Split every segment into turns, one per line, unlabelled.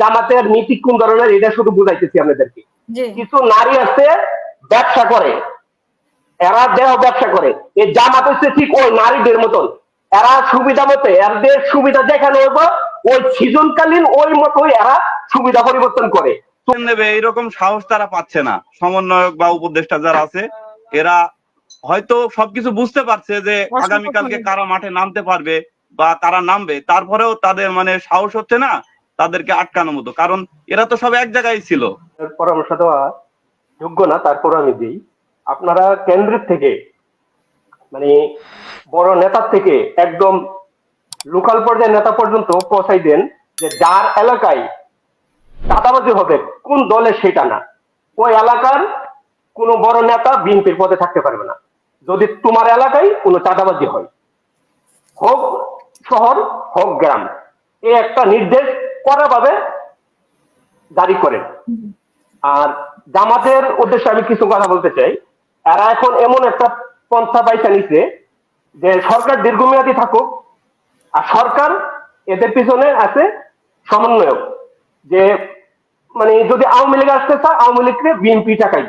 জামাতের নীতি কোন ধরনের এটা শুধু বুঝাইতেছি আপনাদেরকে। কিছু নারী আছে ব্যবসা করে। এরা দেহ ব্যবসা করে। এই জামাত হচ্ছে ঠিক ওই নারীদের মতন। এরা সুবিধা মতো এদের সুবিধা যেখানে হইব ওই সিজনকালীন ওই মতোই এরা সুবিধা পরিবর্তন করে।
নেবে এইরকম সাহস তারা পাচ্ছে না। সমন্বয়ক বা উপদেষ্টা যারা আছে এরা হয়তো সবকিছু বুঝতে পারছে যে আগামীকালকে। কারা মাঠে নামতে পারবে বা কারা নামবে। তারপরেও তাদের মানে সাহস হচ্ছে না তাদেরকে আটকানোর মতো। কারণ এরা তো সব এক জায়গায় ছিল।
পরামর্শ দেওয়া যোগ্য না তারপর আমি দিই। আপনারা কেন্দ্রের থেকে মানে বড় নেতার থেকে একদম লোকাল পর্যায়ের নেতা পর্যন্ত পৌঁছাই দেন যে যার এলাকায় চাঁদাবাজি হবে, কোন দলের সেটা না। ওই এলাকার কোনো বড় নেতা বিএনপির পদে থাকতে পারবে না। যদি তোমার এলাকায় কোনো চাঁদাবাজি হয়, হোক শহর, হোক গ্রাম, এ একটা নির্দেশ কড়াভাবে জারি করেন আর জামাতের উদ্দেশ্যে আমি কিছু কথা বলতে চাই। এরা এখন এমন একটা পন্থা পাইসা নিছে যে সরকার দীর্ঘমেয়াদী থাকুক আর সরকার এদের পিছনে আছে সমন্বয়ক। যে মানে যদি আওয়ামী লীগ আসতে চায়, আওয়ামী লীগকে বিএনপি টাকাইব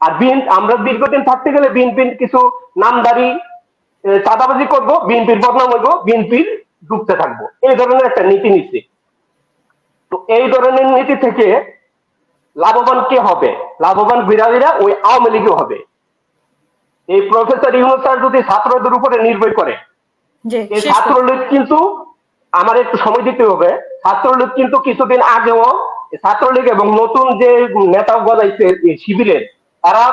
আর বিএনপি আমরা দীর্ঘদিন থাকতে গেলে বিএনপির কিছু নামদারি চাঁদাবাজি করব বিএনপির বদনাম হইব বিএনপির ডুবতে থাকব। এই ধরনের একটা নীতি নিচ্ছে। তো এই ধরনের নীতি থেকে লাভবান কে হবে? লাভবান বিরোধীরা ওই আওয়ামী লীগও হবে। এই প্রফেসর ইউনুস স্যার যদি ছাত্রদের উপরে নির্ভর করে এই। ছাত্রলীগ কিন্তু আমার একটু সময় দিতে হবে। ছাত্রলীগ কিন্তু কিছুদিন আগেও ছাত্রলীগ এবং নতুন যে নেতা গজাইছে শিবিরের তারা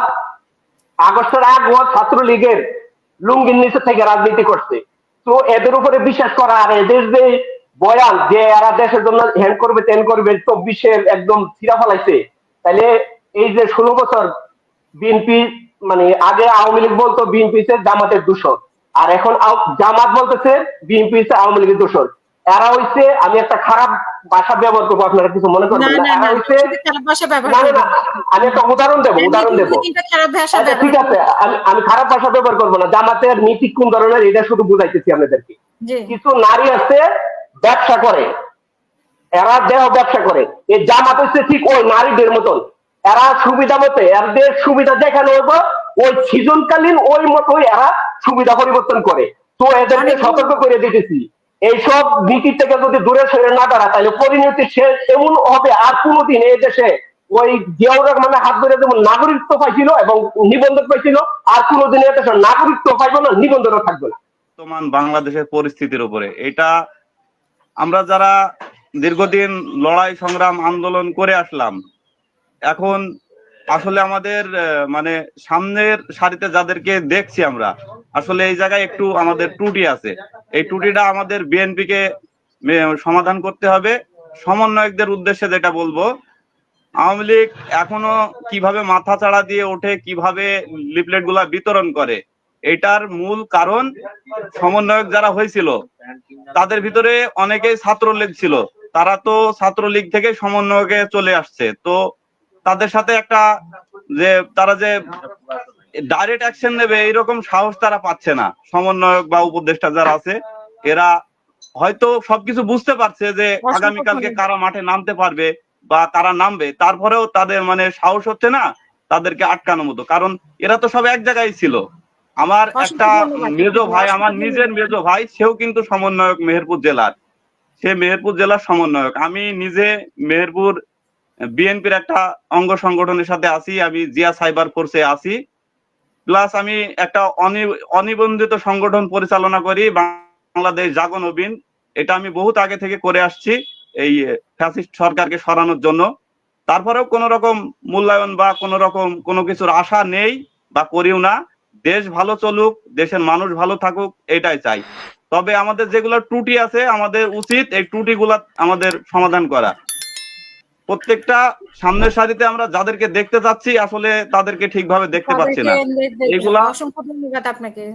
আগস্টের আগেও ছাত্রলীগের লুঙ্গির নিচে থেকে রাজনীতি করছে। তো এদের উপরে বিশ্বাস করা আর এদের যে বয়ান যে এরা দেশের জন্য হ্যান্ড করবে তেন করবে চব্বিশের একদম ছিঁড়া ফেলাইছে। তাহলে এই যে ষোলো বছর বিএনপি মানে আগে আওয়ামী লীগ বলতো বিএনপি জামাতের দূষণ আর এখন জামাত বলতেছে বিএনপি হচ্ছে আওয়ামী লীগের দূষণ এরা হইছে আমি একটা খারাপ ভাষা ব্যবহার করব আপনারা কিছু মনে করবেন
না।
এরা হইছে আমি একটা উদাহরণ দেবো উদাহরণ দেবো। আচ্ছা ঠিক আছে আমি আমি খারাপ ভাষা ব্যবহার করব না। জামাতের নীতি কোন ধরনের এটা শুধু বুঝাইতেছি আপনাদেরকে। কিছু নারী আছে ব্যবসা করে। এরা দেহ ব্যবসা করে। এই জামাত হচ্ছে ঠিক ওই নারীদের মতন। এরা সুবিধা মতো এদের সুবিধা যেখানে হইব ওই সিজনকালীন ওই মতোই এরা সুবিধা পরিবর্তন করে। তো এদেরকে সতর্ক করে দিতেছি। এইসব নীতি থেকে যদি দূরে সরে না দাঁড়া তাহলে পরিণতি শেষ এমন হবে আর কোনোদিন এই দেশে ওই জিয়াউর রহমানের হাত ধরে যেমন নাগরিকত্ব পাইছিল এবং নিবন্ধন পাইছিল আর কোনোদিন এই দেশে নাগরিকত্ব পাইবো না নিবন্ধনও থাকবে না।
বর্তমান বাংলাদেশের পরিস্থিতির উপরে। এটা আমরা যারা দীর্ঘদিন লড়াই, সংগ্রাম, আন্দোলন করে আসলাম, এখন আসলে আমাদের মানে সামনের সারিতে যাদেরকে দেখছি আমরা, আসলে এই জায়গায় একটু আমাদের ত্রুটি আছে। এই ত্রুটিটা আমাদের বিএনপি কে সমাধান করতে হবে। সমন্বয়কদের উদ্দেশ্যে যেটা বলব, আওয়ামী লীগ এখনও কীভাবে মাথা চাড়া দিয়ে ওঠে, কীভাবে লিফলেটগুলা বিতরণ করে এটার মূল কারণ সমন্বয়ক যারা হয়েছিল তাদের ভিতরে অনেকেই ছাত্রলীগ ছিল। তারা তো ছাত্রলীগ থেকে সমন্বয়কে চলে আসছে। তো তাদের সাথে একটা যে তারা যে ডাইরেক্ট অ্যাকশন নেবে এইরকম সাহস তারা পাচ্ছে না। সমন্বয়ক বা উপদেষ্টা যারা আছে এরা হয়তো সবকিছু বুঝতে পারছে যে আগামীকালকে। কারা মাঠে নামতে পারবে বা তারা নামবে। তারপরেও তাদের মানে সাহস হচ্ছে না তাদেরকে আটকানোর মতো। কারণ এরা তো সব এক জায়গায় ছিল। আমার একটা। মেজো ভাই আমার নিজের মেজো ভাই সেও কিন্তু সমন্বয়ক মেহেরপুর জেলার। সে মেহেরপুর জেলার সমন্বয়ক। আমি নিজে মেহেরপুর বিএনপির একটা অঙ্গ সংগঠনের সাথে আছি আমি জিয়া সাইবার ফোর্সে আছি। প্লাস আমি একটা অনি- অনিবন্ধিত সংগঠন পরিচালনা করি বাংলাদেশ জাগো নবীন এটা আমি বহুত আগে থেকে করে আসছি এই ফ্যাসিস্ট সরকারকে সরানোর জন্য। তারপরেও কোন রকম মূল্যায়ন বা কোন রকম কোনো কিছুর আশা নেই বা করিও না। দেশ ভালো চলুক দেশের মানুষ ভালো থাকুক এটাই চাই। তবে আমাদের যেগুলো ত্রুটি আছে আমাদের উচিত এই ত্রুটিগুলা আমাদের সমাধান করা। প্রত্যেকটা সামনের সারিতে আমরা যাদেরকে দেখতে চাচ্ছি আসলে তাদেরকে ঠিকভাবে দেখতে পাচ্ছি না। এগুলা-
অসংখ্য ধন্যবাদ আপনাকে।